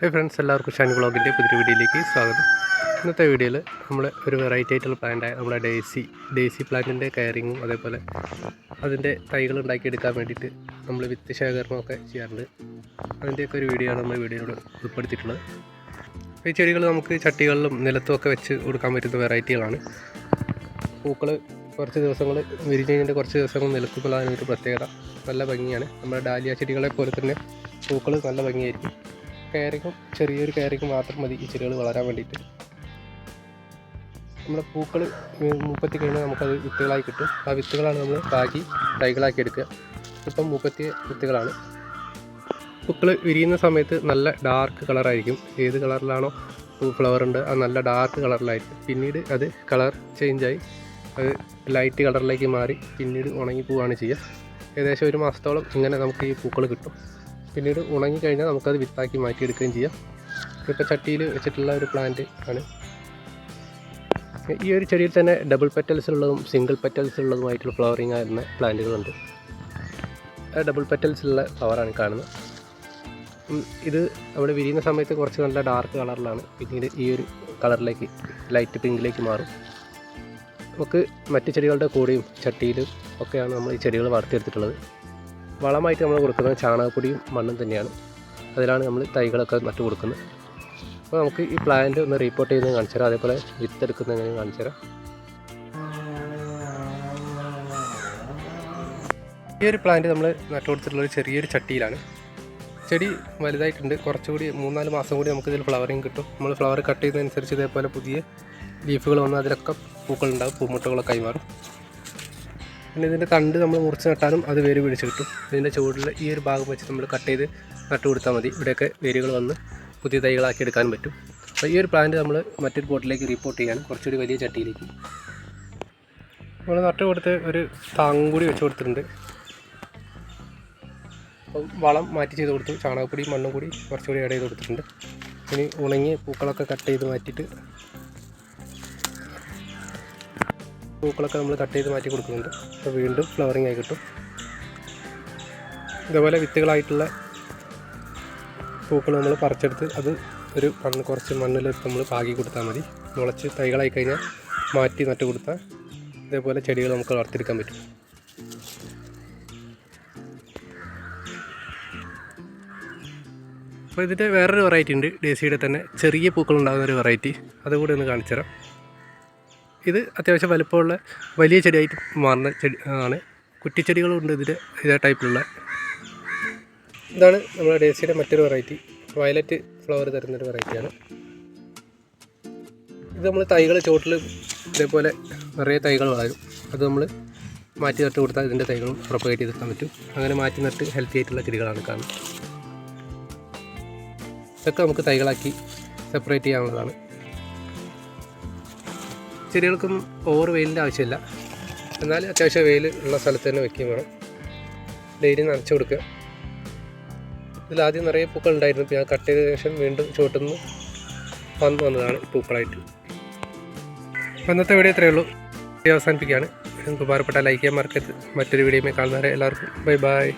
Hi friends എല്ലാവർക്കും ഷാനി ബ്ലോഗിന്റെ പുതിയ വീഡിയോയിലേക്ക് സ്വാഗതം. ഇന്നത്തെ വീഡിയോയിൽ നമ്മൾ ഒരു വെറൈറ്റി ആയിട്ടുള്ള പ്ലാന്റായ നമ്മുടെ ഡേസി ഡേസി പ്ലാന്റിന്റെ കയറിങ്ങും അതേപോലെ അതിന്റെ തൈകൾ ഉണ്ടാക്കിയെടുക്കാൻ വേണ്ടിയിട്ട് നമ്മൾ വിത്ത് ശേഖരണമൊക്കെ ചെയ്യാറുണ്ട്. അതിന്റെയൊക്കെ ഒരു വീഡിയോ ആണ് നമ്മൾ വീഡിയോയിലൂടെ ഉൾപ്പെടുത്തിയിട്ടുള്ളത്. ഈ ചെടികൾ നമുക്ക് ചട്ടികളിലും നിലത്തുമൊക്കെ വെച്ച് കൊടുക്കാൻ പറ്റുന്ന വെറൈറ്റികളാണ് പൂക്കൾ കുറച്ച് ദിവസങ്ങൾ വിരിഞ്ഞ് കഴിഞ്ഞിട്ട് കുറച്ച് ദിവസങ്ങൾ നിൽക്കുമ്പോൾ അതിനൊരു പ്രത്യേകത. നല്ല ഭംഗിയാണ്. നമ്മുടെ ഡാലിയ ചെടികളെ പോലെ തന്നെ പൂക്കൾ നല്ല ഭംഗിയായിരിക്കും. കയറിക്കും ചെറിയൊരു കയറിക്കും മാത്രം മതി ഈ ചെടികൾ വളരാൻ വേണ്ടിയിട്ട്. നമ്മുടെ പൂക്കൾ മുപ്പത്തി കഴിഞ്ഞാൽ നമുക്കത് വിത്തുകളായി കിട്ടും. ആ വിത്തുകളാണ് നമ്മൾ പാകി തൈകളാക്കി എടുക്കുക. ഇപ്പം മുപ്പത്തിയ വിത്തുകളാണ്. പൂക്കൾ വിരിയുന്ന സമയത്ത് നല്ല ഡാർക്ക് കളറായിരിക്കും ഏത് കളറിലാണോ പൂ ഫ്ലവർ ഉണ്ട് അത് നല്ല ഡാർക്ക് കളറിലായിരിക്കും പിന്നീട് അത് കളർ ചേഞ്ചായി അത് ലൈറ്റ് കളറിലേക്ക് മാറി പിന്നീട് ഉണങ്ങി പോവുകയാണ് ചെയ്യുക. ഏകദേശം ഒരു മാസത്തോളം ഇങ്ങനെ നമുക്ക് ഈ പൂക്കൾ കിട്ടും. പിന്നീട് ഉണങ്ങി കഴിഞ്ഞാൽ നമുക്കത് വിത്താക്കി മാറ്റിയെടുക്കുകയും ചെയ്യാം. ഇപ്പോൾ ചട്ടിയിൽ വെച്ചിട്ടുള്ള ഒരു പ്ലാന്റ് ആണ്. ഈ ഒരു ചെടിയിൽ തന്നെ ഡബിൾ പെറ്റൽസ് ഉള്ളതും സിംഗിൾ പെറ്റൽസ് ഉള്ളതുമായിട്ടുള്ള ഫ്ലവറിങ് ആയിരുന്ന പ്ലാന്റുകളുണ്ട്. ഡബിൾ പെറ്റൽസ് ഉള്ള ഫ്ലവറാണ് കാണുന്നത്. ഇത് നമ്മൾ വിരിയുന്ന സമയത്ത് കുറച്ച് നല്ല ഡാർക്ക് കളറിലാണ് പിന്നീട് ഈ ഒരു കളറിലേക്ക് ലൈറ്റ് പിങ്കിലേക്ക് മാറും. നമുക്ക് മറ്റ് ചെടികളുടെ കൂടെയും ചട്ടിയിലും ഒക്കെയാണ് നമ്മൾ ഈ ചെടികൾ വളർത്തിയെടുത്തിട്ടുള്ളത്. വളമായിട്ട് നമ്മൾ കൊടുക്കുന്നത് ചാണകപ്പൊടിയും മണ്ണും തന്നെയാണ്. അതിലാണ് നമ്മൾ തൈകളൊക്കെ നട്ടു കൊടുക്കുന്നത്. അപ്പോൾ നമുക്ക് ഈ പ്ലാന്റ് ഒന്ന് റീപ്പോർട്ട് ചെയ്യുന്നത് കാണിച്ചു തരാം. അതേപോലെ വിത്തെടുക്കുന്നത് എങ്ങനെ കാണിച്ചു തരാം. ഈ ഒരു പ്ലാന്റ് നമ്മൾ നട്ടു കൊടുത്തിട്ടുള്ള ഒരു ചെറിയൊരു ചട്ടിയിലാണ്. ചെടി വലുതായിട്ടുണ്ട്. കുറച്ചുകൂടി മൂന്നാൽ മാസം കൂടി നമുക്ക് ഇതിൽ ഫ്ലവറിങ് കിട്ടും. നമ്മൾ ഫ്ലവർ കട്ട് ചെയ്യുന്നതനുസരിച്ച് ഇതേപോലെ പുതിയ ലീഫുകൾ വന്ന് അതിലൊക്കെ പൂക്കളുണ്ടാകും പൂമുട്ടകളൊക്കെ ആയി മാറും പിന്നെ ഇതിന്റെ തണ്ട് നമ്മൾ മുറിച്ച് നട്ടാലും അത് വേര് പിടിച്ച് കിട്ടും. ഇതിന്റെ ചുവട്ടിൽ ഈ ഒരു ഭാഗം വെച്ച് നമ്മൾ കട്ട് ചെയ്ത് നട്ട് കൊടുത്താൽ മതി. ഇവിടെയൊക്കെ വേരുകൾ വന്ന് പുതിയ തൈകളാക്കി എടുക്കാനും പറ്റും. അപ്പോൾ ഈ ഒരു പ്ലാന്റ് നമ്മൾ മറ്റൊരു പോട്ടിലേക്ക് റിപ്പോർട്ട് ചെയ്യാൻ കുറച്ചുകൂടി വലിയ ചട്ടിയിലേക്ക്. നമ്മൾ നട്ട് കൊടുത്ത് ഒരു താങ്ങും കൂടി വെച്ച് കൊടുത്തിട്ടുണ്ട്. അപ്പം വളം മാറ്റി ചെയ്ത് കൊടുത്തു. ചാണകപ്പൊടി മണ്ണും കൂടി കുറച്ചുകൂടി ആഡ് ചെയ്ത് കൊടുത്തിട്ടുണ്ട്. ഇനി ഉണങ്ങി പൂക്കളൊക്കെ കട്ട് ചെയ്ത് മാറ്റിയിട്ട് പൂക്കളൊക്കെ നമ്മൾ കട്ട് ചെയ്ത് മാറ്റി കൊടുക്കുന്നുണ്ട്. അപ്പോൾ വീണ്ടും ഫ്ലവറിങ് ആയി കിട്ടും. ഇതേപോലെ വിത്തുകളായിട്ടുള്ള പൂക്കൾ നമ്മൾ പറിച്ചെടുത്ത് അത് ഒരു മണ്ണ് കുറച്ച് മണ്ണിലെടുത്ത് നമ്മൾ പാകി കൊടുത്താൽ മതി. മുളച്ച് തൈകളായി കഴിഞ്ഞാൽ മാറ്റി നട്ട് കൊടുത്താൽ ഇതേപോലെ ചെടികൾ നമുക്ക് വളർത്തിയെടുക്കാൻ പറ്റും. അപ്പോൾ ഇതിന്റെ വേറൊരു വെറൈറ്റി ഉണ്ട്. ഡേസിയുടെ തന്നെ ചെറിയ പൂക്കൾ ഉണ്ടാകുന്ന ഒരു വെറൈറ്റി അതുകൂടി ഒന്ന് കാണിച്ചു തരാം ഇത് അത്യാവശ്യം വലുപ്പമുള്ള വലിയ ചെടിയായിട്ട് മാറുന്ന ചെടി ആണ്. കുറ്റിച്ചെടികളുണ്ട് ഇതിൽ ഇതേ ടൈപ്പിലുള്ള. ഇതാണ് നമ്മുടെ ഡേസിയുടെ മറ്റൊരു വെറൈറ്റി. വയലറ്റ് ഫ്ലവർ തരുന്നൊരു വെറൈറ്റിയാണ്. ഇത് നമ്മൾ തൈകൾ ചുവട്ടിൽ ഇതേപോലെ നിറയെ തൈകൾ വളരും. അത് നമ്മൾ മാറ്റി നട്ട് കൊടുത്താൽ ഇതിന്റെ തൈകളും പ്രൊപ്പഗേറ്റ് ചെയ്തെടുക്കാൻ പറ്റും. അങ്ങനെ മാറ്റി നട്ട് ഹെൽത്തി ആയിട്ടുള്ള ചെടികളാണ് കാണുന്നത്. ഇതൊക്കെ നമുക്ക് തൈകളാക്കി സെപ്പറേറ്റ് ചെയ്യാവുന്നതാണ്. ചെടികൾക്കൊന്നും ഓവർ വെയിലിന്റെ ആവശ്യമില്ല. എന്നാൽ അത്യാവശ്യം വെയിൽ ഉള്ള സ്ഥലത്ത് തന്നെ വെക്കുകയും വേണം. ഡെയിലി നനച്ചു കൊടുക്കുക. ഇതിൽ ആദ്യം നിറയെ പൂക്കൾ ഉണ്ടായിരുന്നു. ഞാൻ കട്ട് ചെയ്ത ശേഷം വീണ്ടും ചുവട്ടുന്നു വന്നു വന്നതാണ് പൂക്കളായിട്ട്. അപ്പോൾ ഇന്നത്തെ വീഡിയോ ഇത്രയേ ഉള്ളൂ. വീഡിയോ അവസാനിപ്പിക്കുകയാണ്. ഉപകാരപ്പെട്ട ലൈക്ക് ചെയ്യാൻ മറക്കരുത്. മറ്റൊരു വീഡിയോയുമായി കാണുന്നവരെ എല്ലാവർക്കും ബൈ ബൈ